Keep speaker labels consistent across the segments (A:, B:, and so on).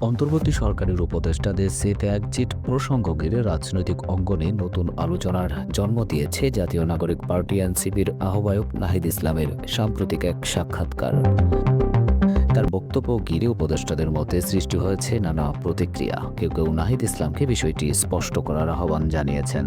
A: অন্তর্বর্তী সরকারের উপদেষ্টাদের সে ত্যাগচিট প্রসঙ্গ ঘিরে রাজনৈতিক অঙ্গনে নতুন আলোচনার জন্ম দিয়েছে জাতীয় নাগরিক পার্টি এনসিপির আহ্বায়ক নাহিদ ইসলামের সাম্প্রতিক এক সাক্ষাৎকার। তার বক্তব্য ঘিরে উপদেষ্টাদের মধ্যে সৃষ্টি হয়েছে নানা প্রতিক্রিয়া। কেউ কেউ নাহিদ ইসলামকে বিষয়টি স্পষ্ট করার আহ্বান জানিয়েছেন।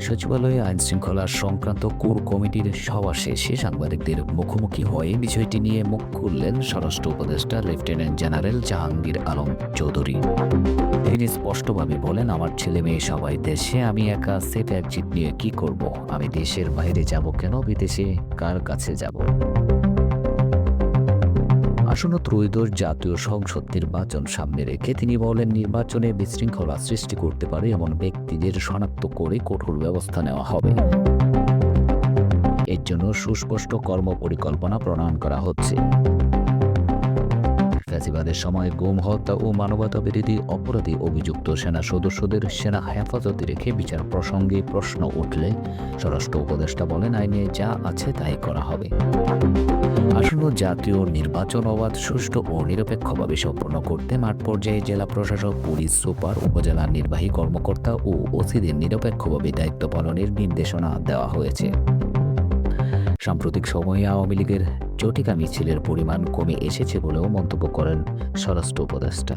A: সচিবালয়ে আইন শৃঙ্খলা সংক্রান্ত কোর কমিটির সভা শেষে সাংবাদিকদের মুখোমুখি হয়ে বিষয়টি নিয়ে মুখ খুললেন স্বরাষ্ট্র উপদেষ্টা লেফটেন্যান্ট জেনারেল জাহাঙ্গীর আলম চৌধুরী। তিনি স্পষ্টভাবে বলেন, আমার ছেলে মেয়ে সবাই দেশে, আমি একা সেফ একজিট নিয়ে কি করব? আমি দেশের বাইরে যাব কেন? বিদেশে কার কাছে যাব? আসন্ন ত্রয়োদশ জাতীয় সংসদ নির্বাচন সামনে রেখে তিনি বলেন, নির্বাচনে বিশৃঙ্খলা সৃষ্টি করতে পারে এমন ব্যক্তিদের শনাক্ত করে কঠোর ব্যবস্থা নেওয়া হবে। এর জন্য সুস্পষ্ট কর্ম পরিকল্পনা প্রণয়ন করা হচ্ছে। ফ্যাসিবাদের সময় গুম, হত্যা ও মানবতা বিরোধী অপরাধী অভিযুক্ত সেনা সদস্যদের সেনা হেফাজতে রেখে বিচার প্রসঙ্গে প্রশ্ন উঠলে স্বরাষ্ট্র উপদেষ্টা বলেন, আইনে যা আছে তাই করা হবে। আসন্ন জাতীয় নির্বাচন অবাধ, সুষ্ঠু ও নিরপেক্ষভাবে সম্পন্ন করতে মাঠ পর্যায়ে জেলা প্রশাসক, পুলিশ, সুপার, উপজেলা নির্বাহী কর্মকর্তা ও ওসিদের নিরপেক্ষভাবে দায়িত্ব পালনের নির্দেশনা দেওয়া হয়েছে। সাম্প্রতিক সময়ে আওয়ামী লীগের চটিকা মিছিলের পরিমাণ কমে এসেছে বলেও মন্তব্য করেন স্বরাষ্ট্র উপদেষ্টা।